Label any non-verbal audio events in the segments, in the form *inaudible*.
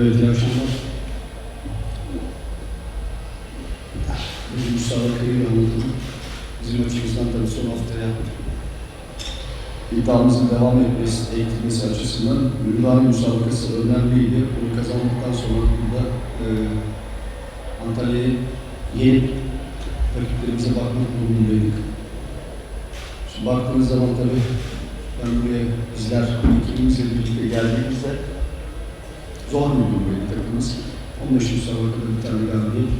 Evet, iyi akşamlar. Bir müsabakayı anlatalım. Bizim açımızdan tabii son haftaya iddiamızın devam etmesi, eğitilmesi açısından Ümraniye müsabakası önemliydi. Bunu kazandıktan sonra burada e, Antalya'yı yenip rakiplerimize bakmak durumundaydık. Şimdi baktığınız zaman tabii ben buraya bizler ekibimizle birlikte geldiğimizde zor durumdaydı takımımız. 15 müsabakada bir tane galibiyet.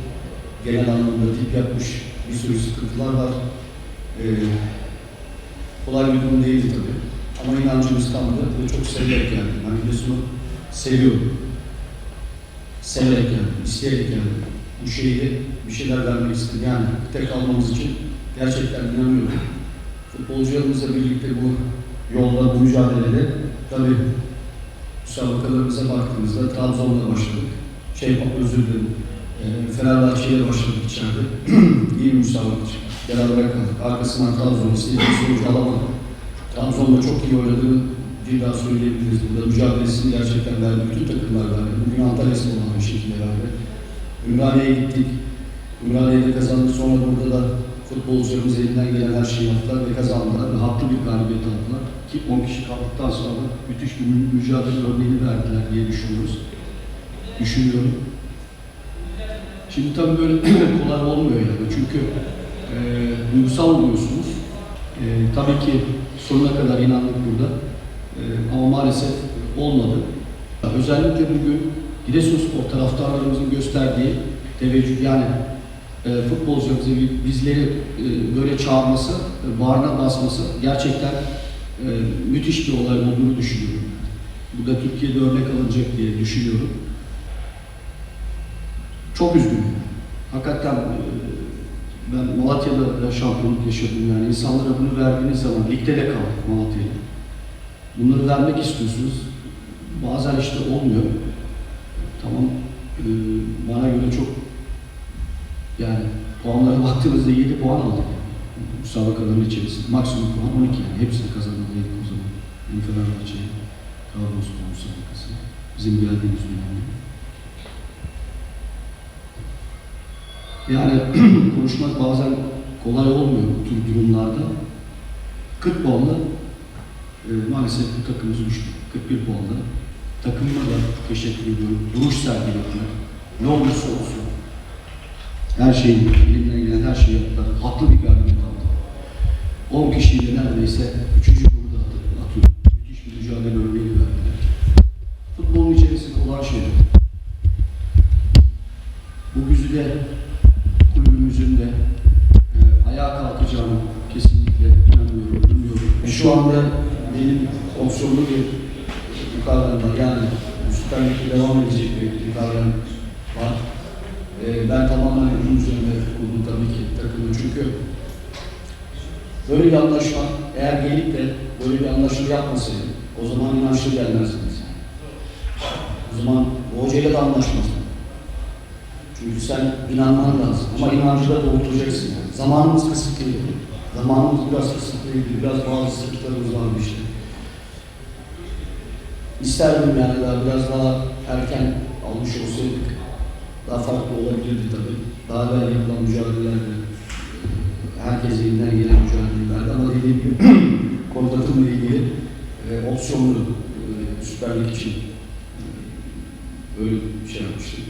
Genel anlamda tip yapmış bir sürü sıkıntılar var. Ee, kolay bir durum değildi tabii. Ama inancımız tamdı ve çok severek geldim. Ben Giresun'u seviyorum. Severek geldim, isteyerek geldim. Bu şehre bir şeyler vermek istedim. Yani tek almamız için gerçekten inanıyorum. Futbolcularımızla birlikte bu yolda, bu mücadelede tabii müsabakalarımıza baktığımızda Trabzon'la başladık. Şey, özür dilerim. E, Fenerbahçe'yle başladık içeride. *clears throat* İyi bir müsabaka. Beraber kaldık. Arkasından Trabzon istediğimiz sonucu alamadık. Trabzon'da çok iyi oynadığını bir daha söyleyebiliriz. Burada mücadelesini gerçekten verdi. Bütün takımlar verdi. Bugün Antalya Spor'la aynı şekilde verdi. Ümraniye'ye gittik. Ümraniye'de kazandık. Sonra burada da futbolcularımız elinden gelen her şeyi yaptılar ve kazandılar. Ve haklı bir galibiyet aldılar. Ki 10 kişi kaldıktan sonra müthiş bir mü- mücadele örneğini verdiler diye düşünüyoruz. Düşünüyorum. Şimdi tabii böyle *clears throat* kolay olmuyor yani. Çünkü e, duygusal oluyorsunuz. E, tabii ki sonuna kadar inandık burada. E, ama maalesef olmadı. Özellikle bugün Giresunspor taraftarlarımızın gösterdiği teveccüh yani e, futbolcularımızı bizleri e, böyle çağırması, e, bağrına basması gerçekten e, müthiş bir olay olduğunu düşünüyorum. Bu da Türkiye'de örnek alınacak diye düşünüyorum. Çok üzgünüm. Hakikaten e, ben Malatya'da da şampiyonluk yaşadım yani insanlara bunu verdiğiniz zaman ligde de kaldık Malatya'da. Bunları vermek istiyorsunuz. Bazen işte olmuyor. Tamam e, bana göre çok yani puanlara baktığımızda 7 puan aldık. Müsabakaların içerisinde. Maksimum puan 12 yani. Hepsini kazanmalıydık o zaman. Yani Fenerbahçe'ye, Trabzonspor müsabakası. Bizim geldiğimiz dönemde. Yani *clears throat* konuşmak bazen kolay olmuyor bu tür durumlarda. 40 puanla e, maalesef bu takımımız düştü. 41 puanla. Takımıma da teşekkür ediyorum. Duruş sergilediler. Ne olursa olsun. Her şeyi, elinden gelen her şeyi yaptılar. Haklı bir galibiyet aldı. 10 kişiyle neredeyse 3. golü de attı- atıyor. Müthiş bir mücadele örneği verdiler. Futbolun içerisi kolay şeyler. Bu güzide kulübümüzün de e, ayağa kalkacağını kesinlikle inanıyorum, umuyorum. E, şu anda benim opsiyonlu bir yukarıdan. Yani Lig'de devam edecek bir yukarıdan var. E, ben tamamen bunun üzerinde kurdum tabii ki takımı. Çünkü böyle bir anlaşma eğer gelip de böyle bir anlaşma yapmasaydı o zaman inançlı gelmezdiniz. O zaman bu hocayla da anlaşmazdın. Çünkü sen inanman lazım. Ama inancı da dolduracaksın yani. Zamanımız kısıtlıydı. Zamanımız biraz kısıtlıydı. Biraz bazı sıkıntılarımız vardı işte. İsterdim yani daha biraz daha erken almış olsaydık daha farklı olabilirdi tabii. Daha evvel yapılan mücadelelerde herkes elinden gelen mücadelelerdi ama dediğim gibi *clears throat* kontratımla ilgili e, opsiyonlu e, Süper Lig için e, öyle şey yapmıştım.